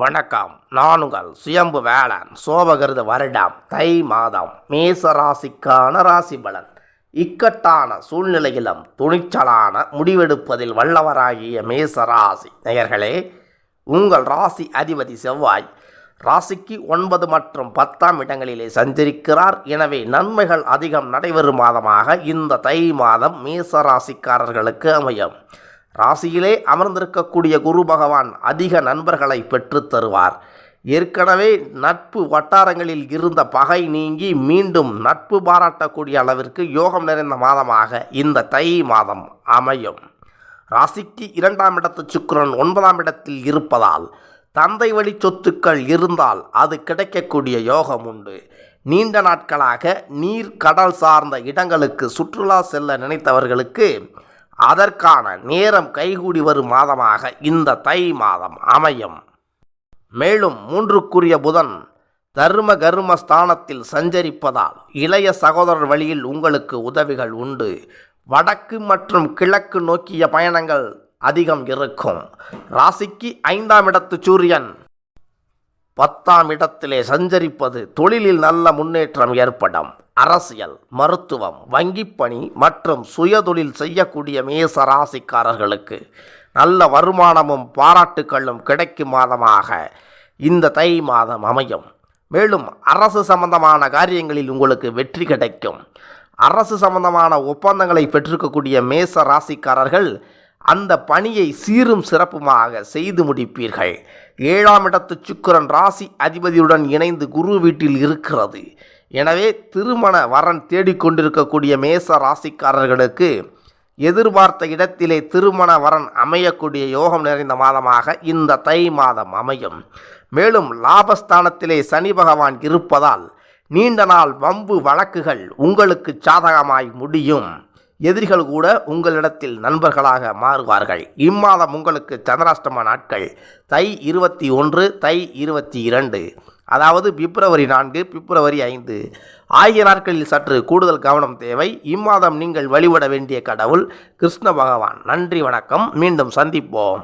வணக்கம். நான் உங்கள் சுயம்பு வேளன் சோபகிருத வருடம் தை மாதம் மேச ராசிக்கான ராசி பலன். இக்கட்டான சூழ்நிலையிலும் துணிச்சலான முடிவெடுப்பதில் வல்லவராகிய மேச ராசி. நேயர்களே உங்கள் ராசி அதிபதி செவ்வாய் ராசிக்கு ஒன்பது மற்றும் பத்தாம் இடங்களிலே சஞ்சரிக்கிறார். எனவே நன்மைகள் அதிகம் நடைபெறும் மாதமாக இந்த தை மாதம் மேச ராசிக்காரர்களுக்கு அமையும். ராசியிலே அமர்ந்திருக்கக்கூடிய குரு பகவான் அதிக நண்பர்களை பெற்றுத் தருவார். ஏற்கனவே நட்பு வட்டாரங்களில் இருந்த பகை நீங்கி மீண்டும் நட்பு பாராட்டக்கூடிய அளவிற்கு யோகம் நிறைந்த மாதமாக இந்த தை மாதம் அமையும். ராசிக்கு இரண்டாம் இடத்து சுக்கரன் ஒன்பதாம் இடத்தில் இருப்பதால் தந்தை வழி சொத்துக்கள் இருந்தால் அது கிடைக்கக்கூடிய யோகம் உண்டு. நீண்ட நாட்களாக நீர் கடல் சார்ந்த இடங்களுக்கு சுற்றுலா செல்ல நினைத்தவர்களுக்கு அதற்கான நேரம் கைகூடி வரும் மாதமாக இந்த தை மாதம் அமையும். மேலும் மூன்றுக்குரிய புதன் தர்ம கர்ம ஸ்தானத்தில் சஞ்சரிப்பதால் இளைய சகோதரர் வழியில் உங்களுக்கு உதவிகள் உண்டு. வடக்கு மற்றும் கிழக்கு நோக்கிய பயணங்கள் அதிகம் இருக்கும். ராசிக்கு ஐந்தாம் இடத்து சூரியன் பத்தாம் இடத்திலே சஞ்சரிப்பது தொழிலில் நல்ல முன்னேற்றம் ஏற்படும். அரசியல் மருத்துவம் வங்கிப்பணி மற்றும் சுயதொழில் செய்யக்கூடிய மேச ராசிக்காரர்களுக்கு நல்ல வருமானமும் பாராட்டுக்களும் கிடைக்கும் மாதமாக இந்த தை மாதம் அமையும். மேலும் அரசு சம்பந்தமான காரியங்களில் உங்களுக்கு வெற்றி கிடைக்கும். அரசு சம்பந்தமான ஒப்பந்தங்களை பெற்றிருக்கக்கூடிய மேச ராசிக்காரர்கள் அந்த பணியை சீரும் சிறப்புமாக செய்து முடிப்பீர்கள். ஏழாம் இடத்து சுக்கிரன் ராசி அதிபதியுடன் இணைந்து குரு வீட்டில் இருக்கிறது. எனவே திருமண வரன் தேடிக்கொண்டிருக்கக்கூடிய மேச ராசிக்காரர்களுக்கு எதிர்பார்த்த இடத்திலே திருமண வரன் அமையக்கூடிய யோகம் நிறைந்த மாதமாக இந்த தை மாதம் அமையும். மேலும் லாபஸ்தானத்திலே சனி பகவான் இருப்பதால் நீண்ட நாள் வம்பு வழக்குகள் உங்களுக்கு சாதகமாய் முடியும். எதிரிகள் கூட உங்களிடத்தில் நண்பர்களாக மாறுவார்கள். இம்மாதம் உங்களுக்கு சந்திராஷ்டம நாட்கள். தை இருபத்தி ஒன்று தை இருபத்தி இரண்டு. அதாவது பிப்ரவரி நான்கு பிப்ரவரி ஐந்து. ஆகிய நாட்களில் சற்று கூடுதல் கவனம் தேவை. இம்மாதம் நீங்கள் வழிபட வேண்டிய கடவுள் கிருஷ்ண பகவான். நன்றி வணக்கம். மீண்டும் சந்திப்போம்.